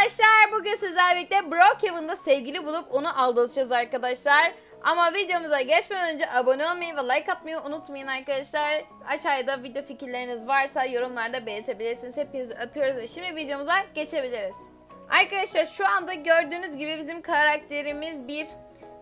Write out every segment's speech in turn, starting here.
arkadaşlar bugün sizlerle birlikte Brookhaven'da sevgili bulup onu aldatacağız arkadaşlar. Ama videomuza geçmeden önce abone olmayı ve like atmayı unutmayın arkadaşlar. Aşağıda video fikirleriniz varsa yorumlarda belirtebilirsiniz. Hepinizi öpüyoruz ve şimdi videomuza geçebiliriz. Arkadaşlar şu anda gördüğünüz gibi bizim karakterimiz bir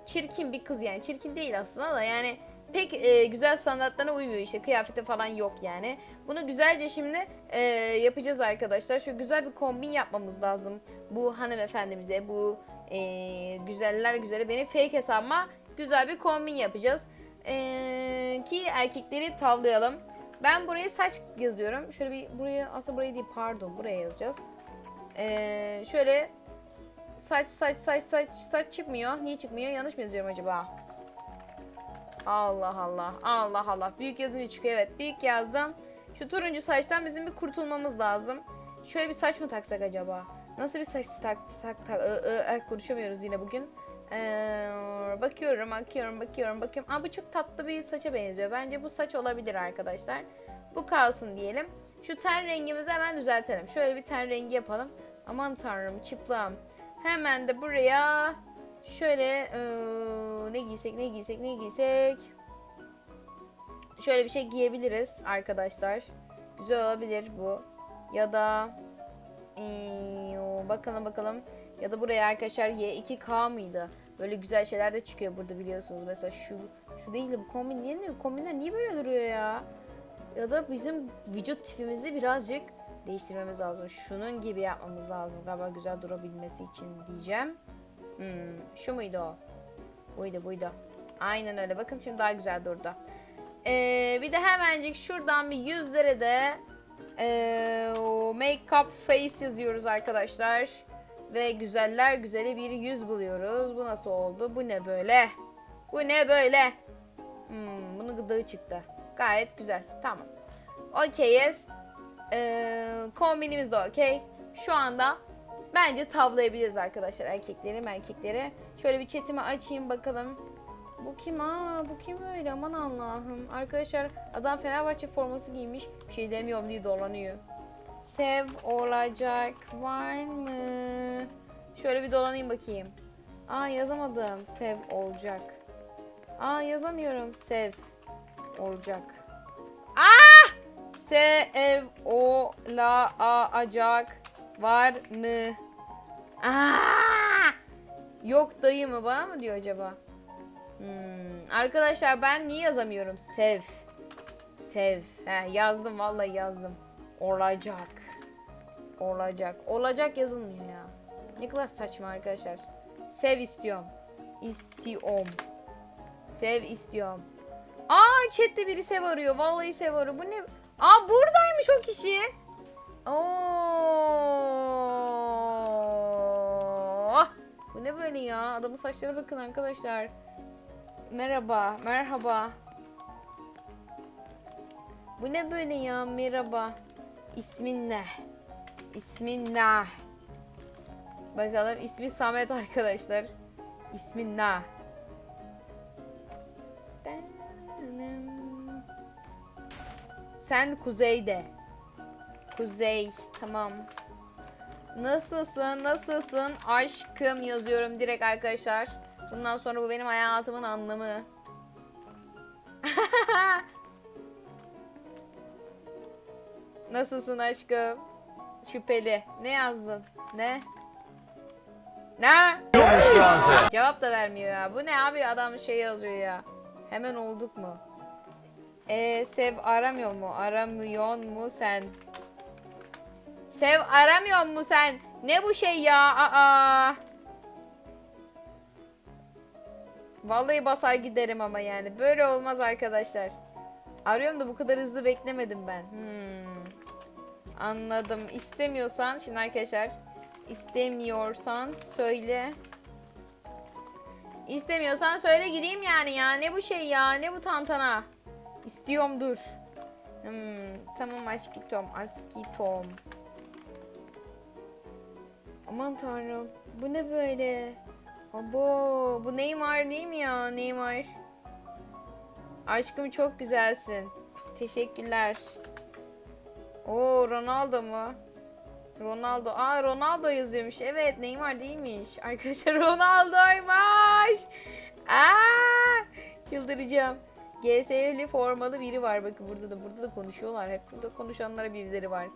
çirkin bir kız yani. Çirkin değil aslında da yani pek e, güzel standartlarına uymuyor işte. Kıyafeti falan yok yani. Bunu güzelce şimdi e, yapacağız arkadaşlar. Şu güzel bir kombin yapmamız lazım. Bu hanımefendimize, bu e, güzeller güzeli benim fake hesabıma güzel bir kombin yapacağız. E, ki erkekleri tavlayalım. Ben buraya saç yazıyorum. Şöyle bir buraya aslında buraya değil pardon buraya yazacağız. E, şöyle saç saç saç saç saç çıkmıyor. Niye çıkmıyor? Yanlış mı yazıyorum acaba? Allah Allah. Allah Allah. Büyük yazınca çıkıyor. Evet büyük yazdım. Şu turuncu saçtan bizim bir kurtulmamız lazım. Şöyle bir saç mı taksak acaba? Nasıl bir saç tak tak tak ı, ı, ı, konuşamıyoruz yine bugün. Ee, bakıyorum, bakıyorum, bakıyorum, bakıyorum. Aa bu çok tatlı bir saça benziyor. Bence bu saç olabilir arkadaşlar. Bu kalsın diyelim. Şu ten rengimizi hemen düzeltelim. Şöyle bir ten rengi yapalım. Aman tanrım çıplağım. Hemen de buraya şöyle ee, ne giysek, ne giysek, ne giysek. Şöyle bir şey giyebiliriz arkadaşlar. Güzel olabilir bu. Ya da ee, bakalım bakalım. Ya da buraya arkadaşlar Y2K mıydı? Böyle güzel şeyler de çıkıyor burada biliyorsunuz. Mesela şu şu değil de bu kombin niye mi? Kombinler niye böyle duruyor ya? Ya da bizim vücut tipimizi birazcık değiştirmemiz lazım. Şunun gibi yapmamız lazım galiba güzel durabilmesi için diyeceğim. Hmm, şu muydu o? Buydu buydu. Aynen öyle. Bakın şimdi daha güzel durdu. Ee, bir de hemencik şuradan bir yüzlere de o make up face yazıyoruz arkadaşlar. Ve güzeller güzeli bir yüz buluyoruz. Bu nasıl oldu? Bu ne böyle? Bu ne böyle? Hmm, bunun gıdığı çıktı. Gayet güzel. Tamam. Okeyiz. Ee, kombinimiz de okey. Şu anda bence tavlayabiliriz arkadaşlar erkekleri erkekleri. Şöyle bir chatimi açayım bakalım. Bu kim aa bu kim öyle aman Allah'ım. Arkadaşlar adam Fenerbahçe forması giymiş. Bir şey demiyorum diye dolanıyor. Sev olacak var mı? Şöyle bir dolanayım bakayım. Aa yazamadım. Sev olacak. Aa yazamıyorum. Sev olacak. Aa! Sev olacak var mı? Aa! Yok dayı mı bana mı diyor acaba? Hmm, arkadaşlar ben niye yazamıyorum? Sev. Sev. Heh, yazdım vallahi yazdım. Olacak. Olacak. Olacak yazılmıyor ya. Ne kadar saçma arkadaşlar. Sev istiyorum. İstiyorum. Sev istiyorum. Aa chatte biri sev arıyor. Vallahi sev arıyor. Bu ne? Aa buradaymış o kişi. Oo. Bu ne böyle ya? Adamın saçlara bakın arkadaşlar. Merhaba, merhaba. Bu ne böyle ya? Merhaba. İsmin ne? İsmin ne? Bakalım ismi Samet arkadaşlar. İsmin ne? Sen kuzeyde. Kuzey. Tamam. Nasılsın? Nasılsın? Aşkım yazıyorum direkt arkadaşlar. Bundan sonra bu benim hayatımın anlamı. Nasılsın aşkım? Şüpheli. Ne yazdın? Ne? Ne? Cevap da vermiyor ya. Bu ne abi adam şey yazıyor ya. Hemen olduk mu? Ee, Sev aramıyor mu? Aramıyor mu sen? Sev aramıyor mu sen? Ne bu şey ya? Aa. Vallahi basar giderim ama yani. Böyle olmaz arkadaşlar. Arıyorum da bu kadar hızlı beklemedim ben. Hmm. Anladım. İstemiyorsan şimdi arkadaşlar istemiyorsan söyle. İstemiyorsan söyle gideyim yani ya. Ne bu şey ya? Ne bu tantana? İstiyorum dur. Hmm, tamam aşkitom. Aşkitom. Aman tanrım. Bu ne böyle? Abo, bu Neymar değil mi ya? Neymar. Aşkım çok güzelsin. Teşekkürler. Oo Ronaldo mu? Ronaldo. Aa Ronaldo yazıyormuş. Evet Neymar değilmiş. Arkadaşlar Ronaldo'ymuş. Aa çıldıracağım. GS'li formalı biri var. Bakın burada da burada da konuşuyorlar. Hep burada konuşanlara birileri var.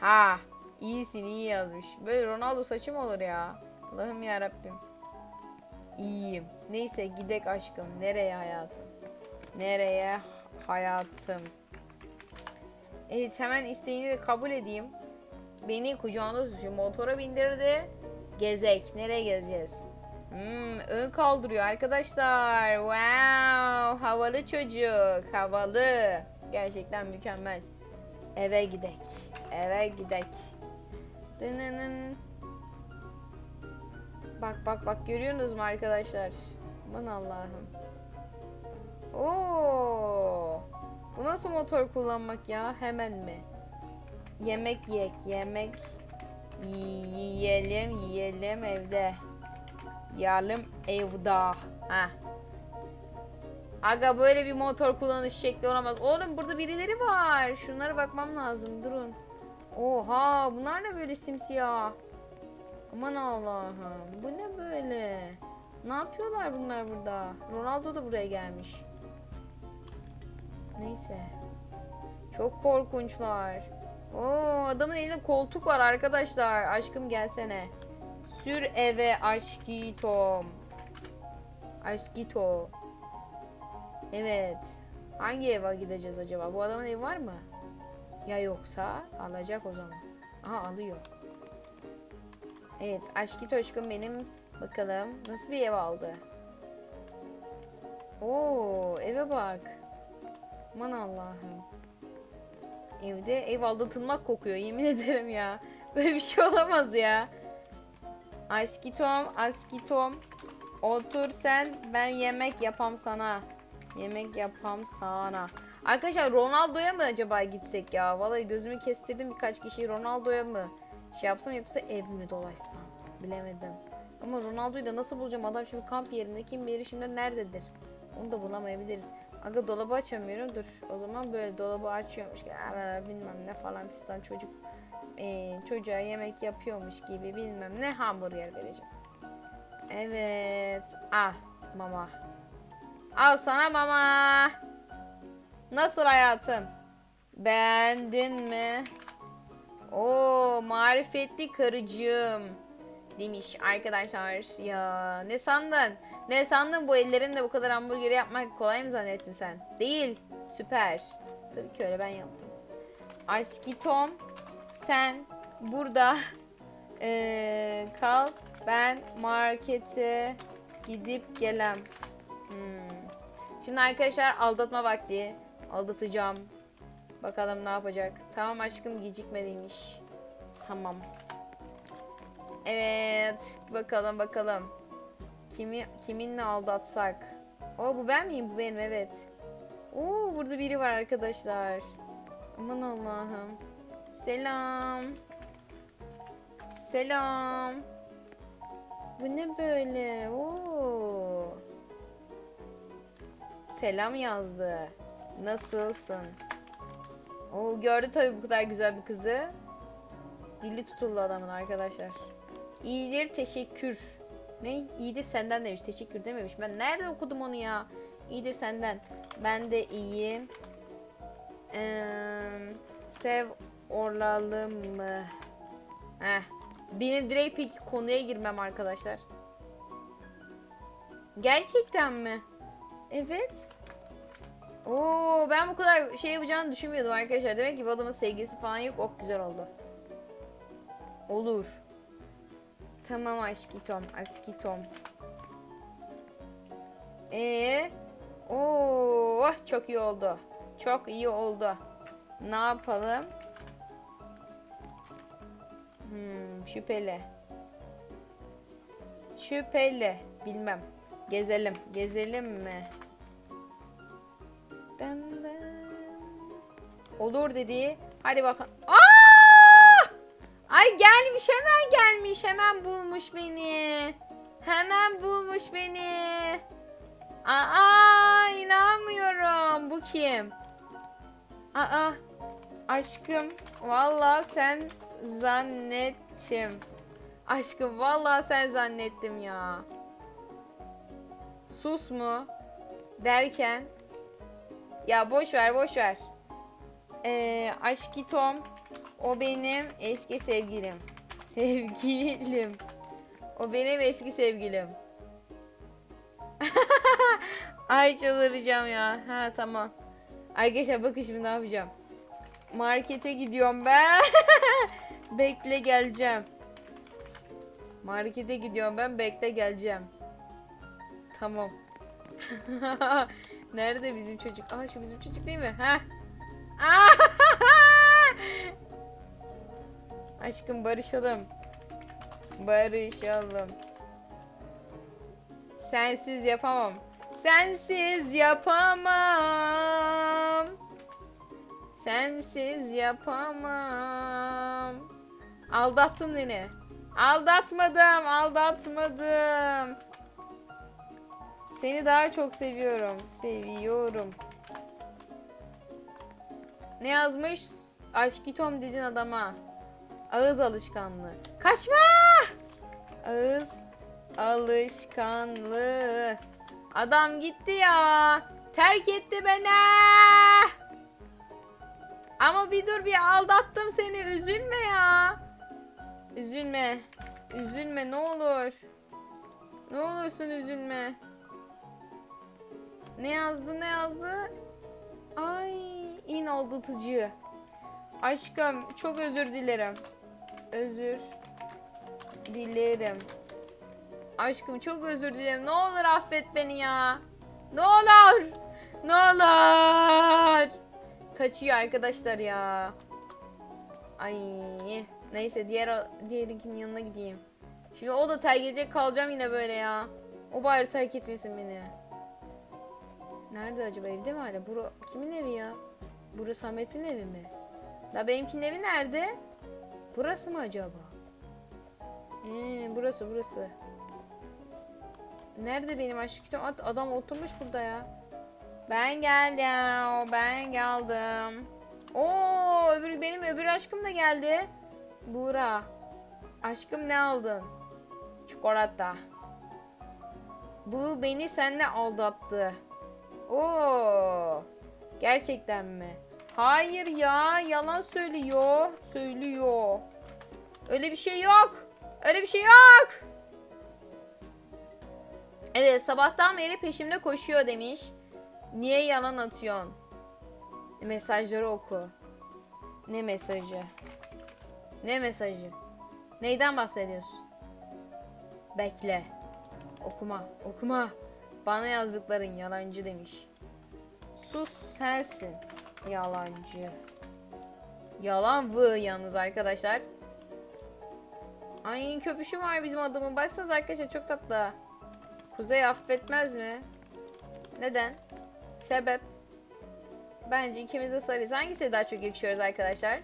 Ha iyisin iyi yazmış. Böyle Ronaldo saçı mı olur ya? Allah'ım ya Rabbim. İyiyim. Neyse gidek aşkım. Nereye hayatım? Nereye hayatım? Evet hemen isteğini de kabul edeyim. Beni kucağına tutuyor. Motora bindirdi. Gezek. Nereye gezeceğiz? Hmm, ön kaldırıyor arkadaşlar. Wow. Havalı çocuk. Havalı. Gerçekten mükemmel. Eve gidek. Eve gidek. Dınının. Bak bak bak görüyorsunuz mu arkadaşlar? Aman Allah'ım. Oo. Bu nasıl motor kullanmak ya? Hemen mi? Yemek yek, yemek yiyelim, yiyelim evde. Yiyelim evde. Ha. Aga böyle bir motor kullanış şekli olamaz. Oğlum burada birileri var. Şunlara bakmam lazım. Durun. Oha bunlar ne böyle simsiyah? Aman Allah'ım. Bu ne böyle? Ne yapıyorlar bunlar burada? Ronaldo da buraya gelmiş. Neyse. Çok korkunçlar. Oo adamın elinde koltuk var arkadaşlar. Aşkım gelsene. Sür eve aşkitom. Aşkito. Evet. Hangi eve gideceğiz acaba? Bu adamın evi var mı? Ya yoksa alacak o zaman. Aha alıyor. Evet aşkito aşkım benim bakalım nasıl bir ev aldı. Oo eve bak. Aman Allah'ım. Evde ev aldatılmak kokuyor yemin ederim ya. Böyle bir şey olamaz ya. Aşkitom, aşkitom. Otur sen ben yemek yapam sana. Yemek yapam sana. Arkadaşlar Ronaldo'ya mı acaba gitsek ya? Vallahi gözümü kestirdim birkaç kişi Ronaldo'ya mı şey yapsam yoksa ev mi dolaşsam? Bilemedim. Ama Ronaldo'yu da nasıl bulacağım? Adam şimdi kamp yerinde kim bilir şimdi nerededir? Onu da bulamayabiliriz. Aga dolabı açamıyorum. Dur. O zaman böyle dolabı açıyormuş. Aa, bilmem ne falan fistan çocuk eee, çocuğa yemek yapıyormuş gibi bilmem ne hamburger vereceğim. Evet. Al mama. Al sana mama. Nasıl hayatım? Beğendin mi? Oo marifetli karıcığım demiş arkadaşlar. Ya ne sandın? Ne sandın bu ellerimle bu kadar hamburger yapmak kolay mı zannettin sen? Değil. Süper. Tabii ki öyle ben yaptım. Aşkitom sen burada eee, kal. Ben markete gidip gelem. Hmm. Şimdi arkadaşlar aldatma vakti. Aldatacağım. Bakalım ne yapacak. Tamam aşkım gecikmeliymiş. Tamam. Evet. Bakalım bakalım. Kimi kiminle aldatsak? O bu ben miyim? Bu benim evet. Oo burada biri var arkadaşlar. Aman Allah'ım. Selam. Selam. Bu ne böyle? Oo. Selam yazdı. Nasılsın? O gördü tabii bu kadar güzel bir kızı. Dili tutuldu adamın arkadaşlar. İyidir teşekkür. Ne? İyidir senden demiş. Teşekkür dememiş. Ben nerede okudum onu ya? İyidir senden. Ben de iyiyim. Ee, sev orlalım mı? Heh. Benim direkt peki konuya girmem arkadaşlar. Gerçekten mi? Evet. Oo ben bu kadar şey yapacağını düşünmüyordum arkadaşlar. Demek ki bu adamın sevgisi falan yok. Oh güzel oldu. Olur. Tamam aşkitom, aşkitom. Ee, oo çok iyi oldu. Çok iyi oldu. Ne yapalım? Hmm, şüpheli. Şüpheli. Bilmem. Gezelim. Gezelim mi? Olur dedi. Hadi bakalım. Aa! Ay gelmiş hemen gelmiş. Hemen bulmuş beni. Hemen bulmuş beni. Aa inanmıyorum. Bu kim? Aa aşkım. Vallahi sen zannettim. Aşkım vallahi sen zannettim ya. Sus mu? Derken ya boş ver boş ver. Ee, aşkitom o benim eski sevgilim. Sevgilim. O benim eski sevgilim. Ay çıldıracağım ya. Ha tamam. Arkadaşlar bakın şimdi ne yapacağım. Markete gidiyorum ben. bekle geleceğim. Markete gidiyorum ben bekle geleceğim. Tamam. Nerede bizim çocuk? Aa şu bizim çocuk değil mi? Ha? Aşkım barışalım. Barışalım. Sensiz yapamam. Sensiz yapamam. Sensiz yapamam. Aldattın beni. Aldatmadım, aldatmadım. Seni daha çok seviyorum. Seviyorum. Ne yazmış? Aşkitom dedin adama. Ağız alışkanlığı. Kaçma! Ağız alışkanlığı. Adam gitti ya. Terk etti beni. Ama bir dur bir aldattım seni. Üzülme ya. Üzülme. Üzülme ne olur. Ne olursun üzülme. Ne yazdı ne yazdı? Ay aldatıcı. Aşkım çok özür dilerim. Özür dilerim. Aşkım çok özür dilerim. Ne olur affet beni ya. Ne olur. Ne olur. Kaçıyor arkadaşlar ya. Ay neyse diğer diğerinkinin yanına gideyim. Şimdi o da terk edecek kalacağım yine böyle ya. O bari terk etmesin beni. Nerede acaba evde mi hala? Bura kimin evi ya? Burası Samet'in evi mi? La benimkinin evi nerede? Burası mı acaba? Ee, burası burası. Nerede benim aşkım? Ad- Adam oturmuş burada ya. Ben geldim. Ben geldim. Oo, öbür benim öbür aşkım da geldi. Buğra. Aşkım ne aldın? Çikolata. Bu beni seninle aldattı. Oo. Gerçekten mi? Hayır ya, yalan söylüyor. Söylüyor. Öyle bir şey yok. Öyle bir şey yok. Evet, sabahtan beri peşimde koşuyor demiş. Niye yalan atıyorsun? Mesajları oku. Ne mesajı? Ne mesajı? Neyden bahsediyorsun? Bekle. Okuma, okuma. Bana yazdıkların yalancı demiş. Sus sensin. Yalancı. Yalan vı yalnız arkadaşlar. Ay köpüşü var bizim adamın. Baksanız arkadaşlar çok tatlı. Kuzey affetmez mi? Neden? Sebep? Bence ikimiz de sarıyız. Hangisi daha çok yakışıyoruz arkadaşlar?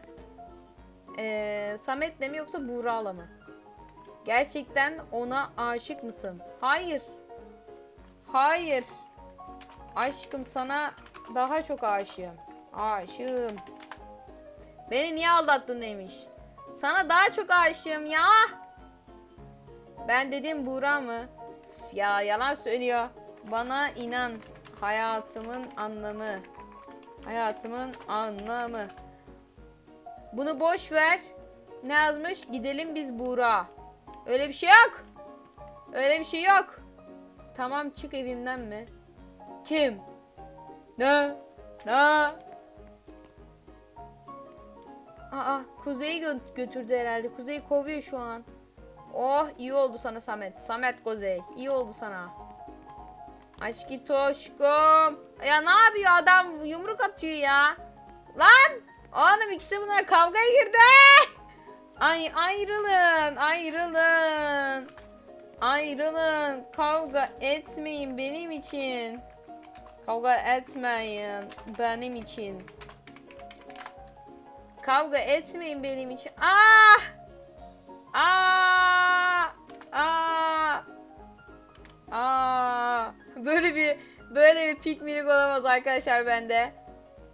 Ee, Samet'le mi yoksa Buğra'la mı? Gerçekten ona aşık mısın? Hayır. Hayır. Aşkım sana daha çok aşığım. Aşığım. Beni niye aldattın demiş. Sana daha çok aşığım ya. Ben dedim Buğra mı? Ya yalan söylüyor. Bana inan. Hayatımın anlamı. Hayatımın anlamı. Bunu boş ver. Ne yazmış? Gidelim biz Buğra. Öyle bir şey yok. Öyle bir şey yok. Tamam çık evimden mi? Kim? Ne? Ne? Aa, Kuzey'i gö- götürdü herhalde. Kuzey kovuyor şu an. Oh iyi oldu sana Samet. Samet Kuzey. İyi oldu sana. Aşkı toşkum. Ya ne yapıyor adam yumruk atıyor ya. Lan! Oğlum ikisi buna kavgaya girdi. Ay ayrılın, ayrılın. Ayrılın. Kavga etmeyin benim için. Kavga etmeyin benim için. Kavga etmeyin benim için. Ah! Ah! Ah! Ah! Böyle bir böyle bir pikminik olamaz arkadaşlar bende.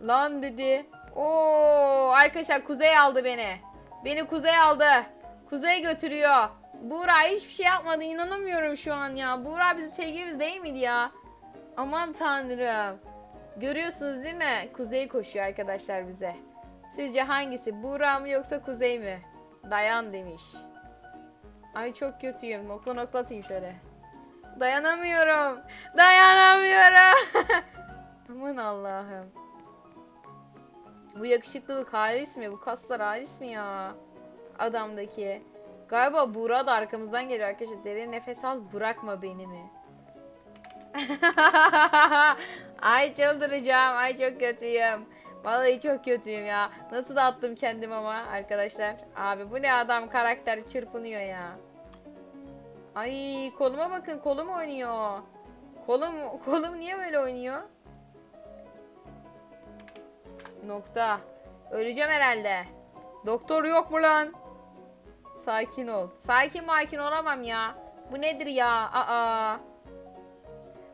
Lan dedi. Oo arkadaşlar Kuzey aldı beni. Beni kuzey aldı. Kuzey götürüyor. Buğra hiçbir şey yapmadı. İnanamıyorum şu an ya. Buğra bizim sevgilimiz değil miydi ya? Aman tanrım. Görüyorsunuz değil mi? Kuzey koşuyor arkadaşlar bize. Sizce hangisi? Buğra mı yoksa Kuzey mi? Dayan demiş. Ay çok kötüyüm. Nokta nokta atayım şöyle. Dayanamıyorum. Dayanamıyorum. Aman Allah'ım. Bu yakışıklılık halis mi? Bu kaslar halis mi ya? Adamdaki. Galiba Buğra da arkamızdan geliyor arkadaşlar. Derin nefes al bırakma beni mi? ay çıldıracağım. Ay çok kötüyüm. Vallahi çok kötüyüm ya. Nasıl da attım kendim ama arkadaşlar. Abi bu ne adam karakter çırpınıyor ya. Ay koluma bakın kolum oynuyor. Kolum kolum niye böyle oynuyor? Nokta. Öleceğim herhalde. Doktor yok mu lan? Sakin ol. Sakin makin olamam ya. Bu nedir ya? Aa.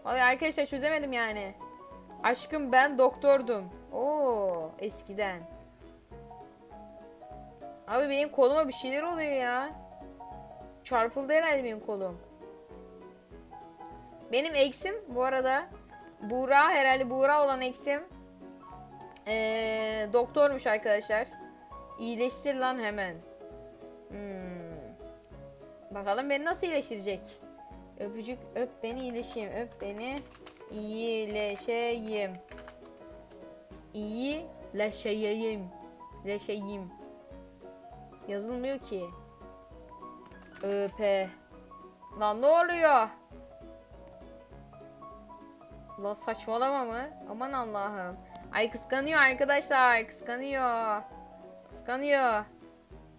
Vallahi arkadaşlar çözemedim yani. Aşkım ben doktordum. Oo, eskiden. Abi benim koluma bir şeyler oluyor ya. Çarpıldı herhalde benim kolum. Benim eksim bu arada Buğra herhalde Buğra olan eksim ee, doktormuş arkadaşlar. İyileştir lan hemen. Hmm. Bakalım beni nasıl iyileştirecek? Öpücük öp beni iyileşeyim. Öp beni iyileşeyim. İyileşeyim. Leşeyim. Yazılmıyor ki. Öpe. Lan ne oluyor? La saçmalama mı? Aman Allah'ım. Ay kıskanıyor arkadaşlar. Kıskanıyor. Kıskanıyor.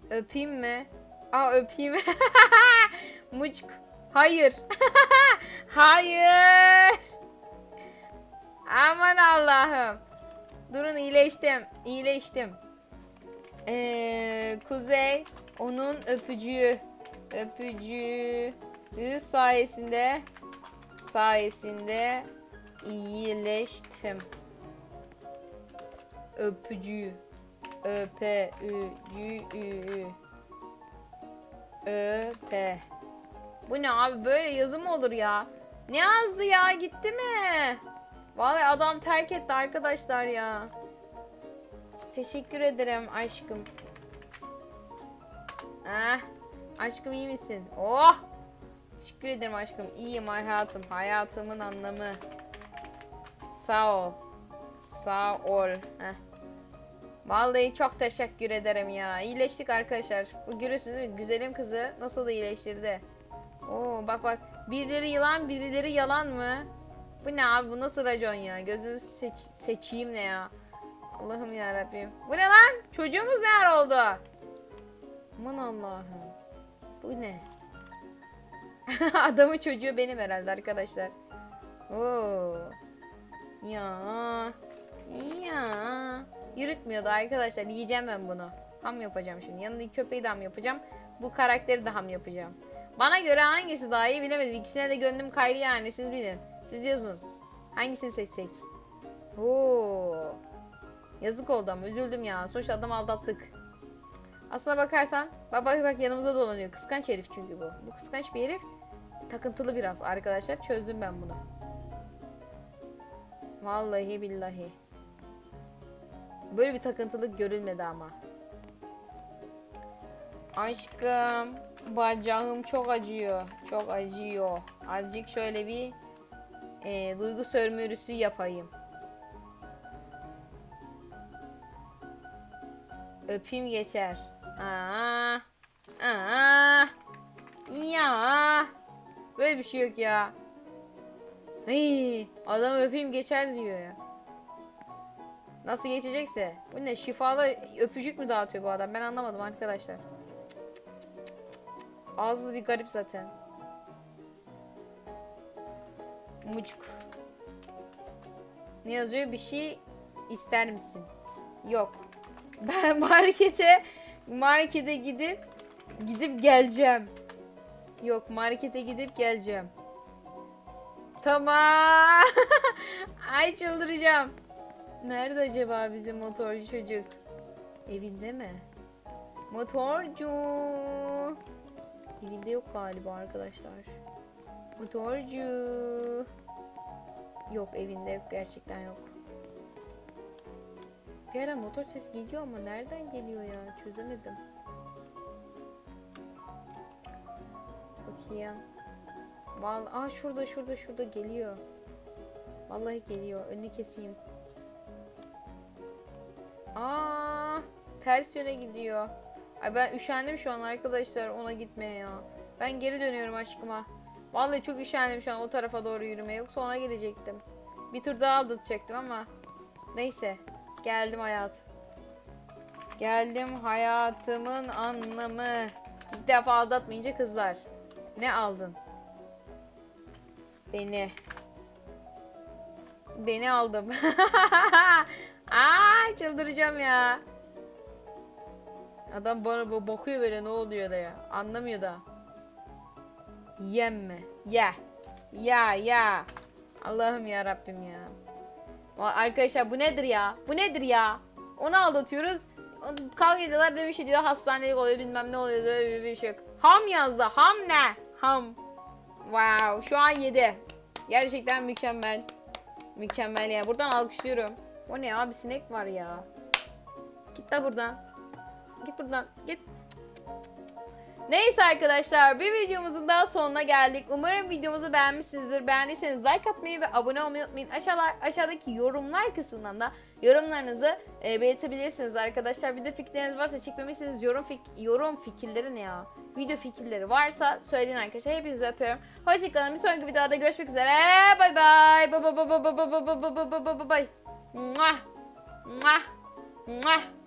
Öpeyim mi? Aa öpeyim. Muçk. Hayır. Hayır. Aman Allah'ım. Durun iyileştim. İyileştim. Ee, Kuzey onun öpücüğü öpücüğü sayesinde sayesinde iyileştim. Öpücüğü öpe ü cü ü öpe Bu ne abi böyle yazı mı olur ya? Ne yazdı ya gitti mi? Vallahi adam terk etti arkadaşlar ya. Teşekkür ederim aşkım. Ah, aşkım iyi misin? Oh! Teşekkür ederim aşkım. İyiyim hayatım. Hayatımın anlamı. Sağ ol. Sağ ol. Heh. Vallahi çok teşekkür ederim ya. İyileştik arkadaşlar. Bu görüyorsunuz değil mi? Güzelim kızı nasıl da iyileştirdi. Oo bak bak. Birileri yılan birileri yalan mı? Bu ne abi bu nasıl racon ya? Gözünüzü seç seçeyim ne ya? Allah'ım ya Rabbim. Bu ne lan? Çocuğumuz ne oldu? Aman Allah'ım. Bu ne? Adamın çocuğu benim herhalde arkadaşlar. Oo. Ya. Ya. Yürütmüyordu arkadaşlar. Yiyeceğim ben bunu. Ham yapacağım şimdi. Yanındaki köpeği de ham yapacağım. Bu karakteri de ham yapacağım. Bana göre hangisi daha iyi bilemedim. İkisine de gönlüm kaydı yani. Siz bilin. Siz yazın. Hangisini seçsek? Oo. Yazık oldu ama üzüldüm ya. Sonuçta adam aldattık. Aslına bakarsan bak bak yanımızda dolanıyor. Kıskanç herif çünkü bu. Bu kıskanç bir herif. Takıntılı biraz arkadaşlar. Çözdüm ben bunu. Vallahi billahi. Böyle bir takıntılık görülmedi ama. Aşkım, bacağım çok acıyor. Çok acıyor. Azıcık şöyle bir e, duygu sömürüsü yapayım. Öpeyim geçer. Aa, aa, ya. Böyle bir şey yok ya. Hey, adam öpeyim geçer diyor ya. Nasıl geçecekse. Bu ne şifalı öpücük mü dağıtıyor bu adam? Ben anlamadım arkadaşlar. Ağzı bir garip zaten. Mucuk. Ne yazıyor? Bir şey ister misin? Yok. Ben markete markete gidip gidip geleceğim. Yok markete gidip geleceğim. Tamam. Ay çıldıracağım. Nerede acaba bizim motorcu çocuk? Evinde mi? Motorcu. Evinde yok galiba arkadaşlar. Motorcu. Yok evinde yok gerçekten yok. Bir ara motor sesi geliyor ama nereden geliyor ya çözemedim. Bakayım. Vallahi Aa şurada şurada şurada geliyor. Vallahi geliyor. Önünü keseyim. Aa ters yöne gidiyor. Ay ben üşendim şu an arkadaşlar ona gitmeye ya. Ben geri dönüyorum aşkıma. Vallahi çok üşendim şu an o tarafa doğru yürümeye. Yoksa ona gidecektim. Bir tur daha aldatacaktım ama. Neyse. Geldim hayat. Geldim hayatımın anlamı. İlk defa aldatmayınca kızlar. Ne aldın? Beni. Beni aldım. Aa çıldıracağım ya. Adam bana bakıyor böyle ne oluyor da ya. Anlamıyor da. Yem mi? Ya. Ya ya. Allah'ım ya Rabbim ya. Arkadaşlar bu nedir ya? Bu nedir ya? Onu aldatıyoruz. Kavga ediyorlar demiş ediyor hastanelik oluyor bilmem ne oluyor böyle bir şey. Ham yazdı. Ham ne? Ham. Wow. Şu an 7. Gerçekten mükemmel. Mükemmel ya. Buradan alkışlıyorum. O ne abi sinek var ya. Git de buradan. Git buradan. Git. Neyse arkadaşlar bir videomuzun daha sonuna geldik. Umarım videomuzu beğenmişsinizdir. Beğendiyseniz like atmayı ve abone olmayı unutmayın. Aşağılar, aşağıdaki yorumlar kısmından da yorumlarınızı e, belirtebilirsiniz arkadaşlar. Video fikirleriniz varsa çekmemişseniz yorum, fik yorum fikirleri ne ya? Video fikirleri varsa söyleyin arkadaşlar. Hepinizi öpüyorum. Hoşçakalın. Bir sonraki videoda görüşmek üzere. Bay bay. Bay bay bay bay bay bay bay bay bay bay bay bay. Muah. Muah. Muah.